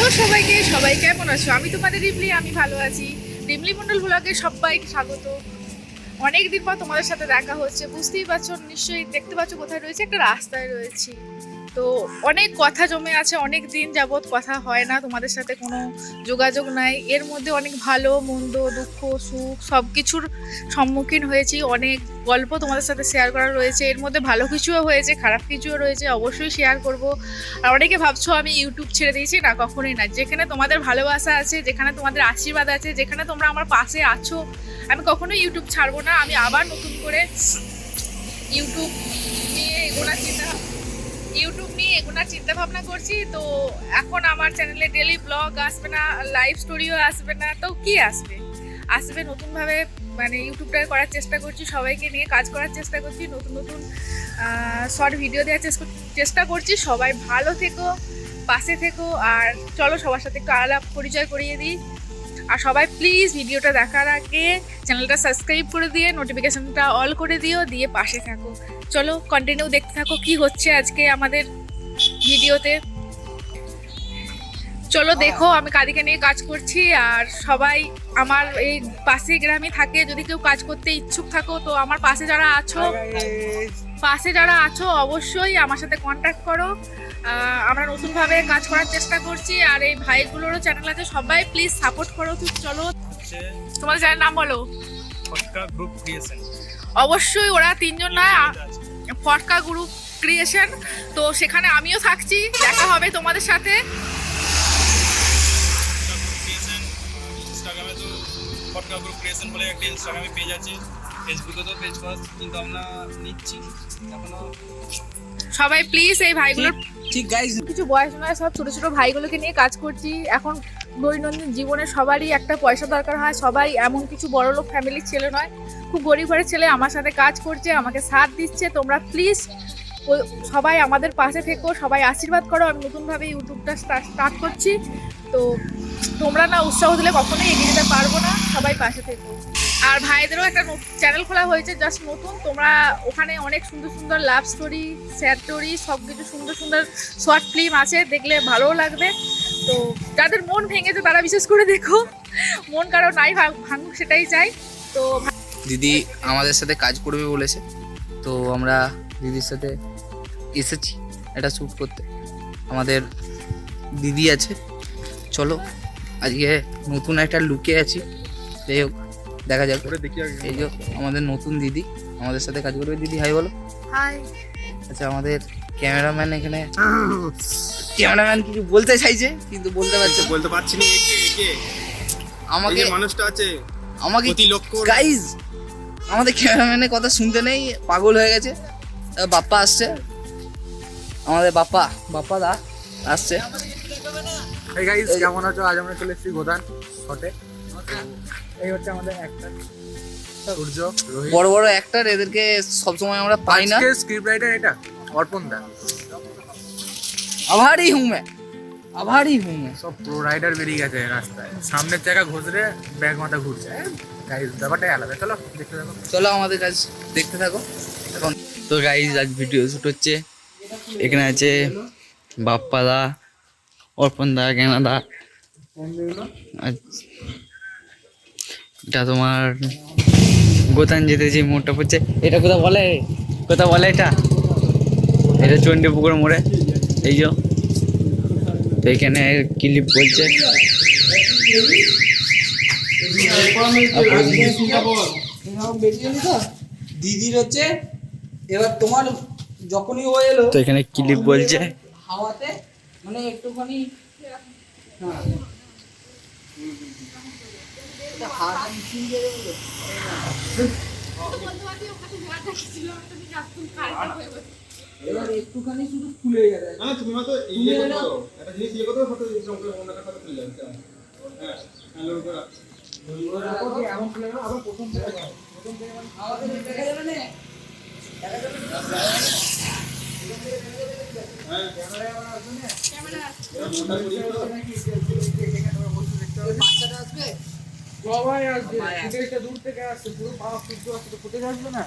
Hello সবাইকে, সবাই কেমন আছো? আমি তোমাদের রিমলি, আমি ভালো আছি। রিমলি মন্ডল ব্লগে সবাইকে স্বাগত। অনেক দিন পর তোমাদের সাথে দেখা হচ্ছে, বুঝতেই পারছ, নিশ্চয়ই দেখতে পাচ্ছ কোথায় রয়েছে, একটা রাস্তায় রয়েছি। তো অনেক কথা জমে আছে, অনেক দিন যাবৎ কথা হয় না, তোমাদের সাথে কোনো যোগাযোগ নাই। এর মধ্যে অনেক ভালো, মন্দ, দুঃখ, সুখ সব কিছুর সম্মুখীন হয়েছি। অনেক গল্প তোমাদের সাথে শেয়ার করা রয়েছে। এর মধ্যে ভালো কিছুও হয়েছে, খারাপ কিছুও রয়েছে, অবশ্যই শেয়ার করব। আর অনেকে ভাবছ আমি ইউটিউব ছেড়ে দিয়েছি, না কখনোই না। যেখানে তোমাদের ভালোবাসা আছে, যেখানে তোমাদের আশীর্বাদ আছে, যেখানে তোমরা আমার পাশে আছো, আমি কখনোই ইউটিউব ছাড়বো না। আমি আবার নতুন করে ইউটিউব নিয়ে এগোনার চিন্তা ইউটিউব নিয়ে এগোনার চিন্তা ভাবনা করছি, তো এখন আমার চ্যানেলে ডেলি ব্লগ আসবে না লাইভ স্টোরিও আসবে না, তো কি আসবে? আসবে নতুনভাবে মানে ইউটিউবটা করার চেষ্টা করছি, সবাইকে নিয়ে কাজ করার চেষ্টা করছি, নতুন নতুন শর্ট ভিডিও দেওয়ার চেষ্টা চেষ্টা করছি, সবাই ভালো থেকো, পাশে থেকো, আর চলো সবার সাথে একটু আলাপ পরিচয় করিয়ে দিই, আর সবাই প্লিজ ভিডিওটা দেখার আগে চ্যানেলটা সাবস্ক্রাইব করে দিয়ে নোটিফিকেশনটা অল করে দিও, দিয়ে পাশে থাকো। চলো কন্টিনিউ দেখতে থাকো কি হচ্ছে আজকে আমাদের ভিডিওতে চলো দেখো আমি কাদিকে নিয়ে কাজ করছি আর সবাই আমার এই পাশে গ্রামে থাকে যদি কেউ কাজ করতে ইচ্ছুক থাকো তো আমার পাশে যারা আছো পাশে যারা আছো অবশ্যই আমার সাথে কন্ট্যাক্ট করো। আমরা নতুনভাবে কাজ করার চেষ্টা করছি আর এই ভাইগুলোরও চ্যানেল আছে সবাই প্লিজ সাপোর্ট করো তো চলো। তোমাদের চ্যানেল নাম বলো। ফটকা গ্রুপ ক্রিয়েশন অবশ্যই ওরা তিনজন নয় আ- ফটকা গ্রুপ ক্রিয়েশন তো সেখানে আমিও থাকছি দেখা হবে তোমাদের সাথে। ফটকা গ্রুপ ক্রিয়েশন বলে একটা ইনস্টাগ্রামে পেজ আছে ফেসবুকে তো পেজ করা কিন্তু আমরা নিচ্ছি। এখনও সবাই প্লিজ এই ভাইগুলোর ঠিক গাইজ কিছু বয়স নয় সব ছোট ছোট ভাইগুলোকে নিয়ে কাজ করছি। এখন দৈনন্দিন জীবনে সবারই একটা পয়সা দরকার হয়। সবাই এমন কিছু বড় লোক ফ্যামিলির ছেলে নয়। খুব গরিব ঘরের ছেলে আমার সাথে কাজ করছে আমাকে সাথ দিচ্ছে। তোমরা প্লিজ সবাই আমাদের পাশে থেকো সবাই আশীর্বাদ করো। আমি নতুনভাবে ইউটিউবটা স্টার্ট করছি। তো তোমরা না উৎসাহ দিলে কখনোই এগিয়ে যেতে পারব না। সবাই পাশে থেকো। আর ভাইদেরও একটা চ্যানেল খোলা হয়েছে জাস্ট নতুন। তোমরা ওখানে অনেক সুন্দর সুন্দর লাভ স্টোরি স্যাড স্টোরি সব কিছু সুন্দর সুন্দর শর্ট ফিল্ম আছে, দেখলে ভালোও লাগবে। তো যাদের মন ভেঙেছে, তারা বিশেষ করে দেখো। মন কারও নাই, ভাঙ- ভাঙুক সেটাই চাই। তো দিদি আমাদের সাথে কাজ করবে বলেছে। তো আমরা দিদির সাথে এসেছি এটা শ্যুট করতে। আমাদের দিদি আছে। চলো, আজকে নতুন একটা লুকে আছি। যাই হোক দেখা যাক। এই যে আমাদের নতুন দিদি আমাদের সাথে কাজ করবে। দিদি হাই বলো। হাই আচ্ছা আমাদের ক্যামেরাম্যান এখানে। ক্যামেরাম্যান কিছু বলতে চাইছে কিন্তু বলতে পারছে বলতে পারছি না একে একে। আমাকে মানুষটা আছে আমাকে গাইজ আমাদের ক্যামেরাম্যানের কথা শুনতে নেই পাগল হয়ে গেছে। বাপ্পা আসছে। আমাদের বাপ্পা বাপ্পা দা আসছে। এই গাইস কেমন আছো? আজ আমরা চলে এসেছি গোদান শটে এই হচ্ছে আমাদের একটা সূর্য রোহিত। বড় বড় অ্যাক্টর এদেরকে সবসময় আমরা পাই না। আজকে স্ক্রিপ্ট রাইটার এটা? অর্পণ দা। আভারই হুঁ मैं আভারই হুঁ সব প্রো রাইডার বেরিয়ে গেছে রাস্তায়। সামনের জায়গা ঘুষলে ব্যাগ মাথা ঘুরছে। গাইস ব্যাপারটাই আলাদা। চলো দেখতে থাকো। চলো আমাদের কাজ দেখতে থাকো। এখন তো গাইজ আজ ভিডিও শ্যুট হচ্ছে। এখানে আছে বাপ্পা দা অর্পণ দা কেনা দা আর এটা তোমার গোতান যেতে যে মোড়টা পড়ছে এটা কোথাও বলে? কোথা বলে এটা? এটা চণ্ডীপুকুর মোড়ে। এই যে। তো এখানে ক্লিপ বলছে। দিদির হচ্ছে এবার তোমার যখনই ও এলো তো এখানে ক্লিপ বলছে। হাওয়াতে মানে একটুখানি হ্যাঁ। এবার একটুখানি শুধু ফুলে গেছে না তুমি হয়তো ইয়ে করো একটা জিনিস ইয়ে করতে অন্য একটা হ্যাঁ হ্যালো এমন ফুলে গেল আবার প্রথম থেকে প্রথম থেকে মানে হাওয়াতে দেখা যাবে না দেখা যাবে না বাচ্চাটা আসবে? সবাই আসবে। দূর থেকে আসছে পুরো পাওয়া সূর্য আসছে তো ফুটে আসবে না।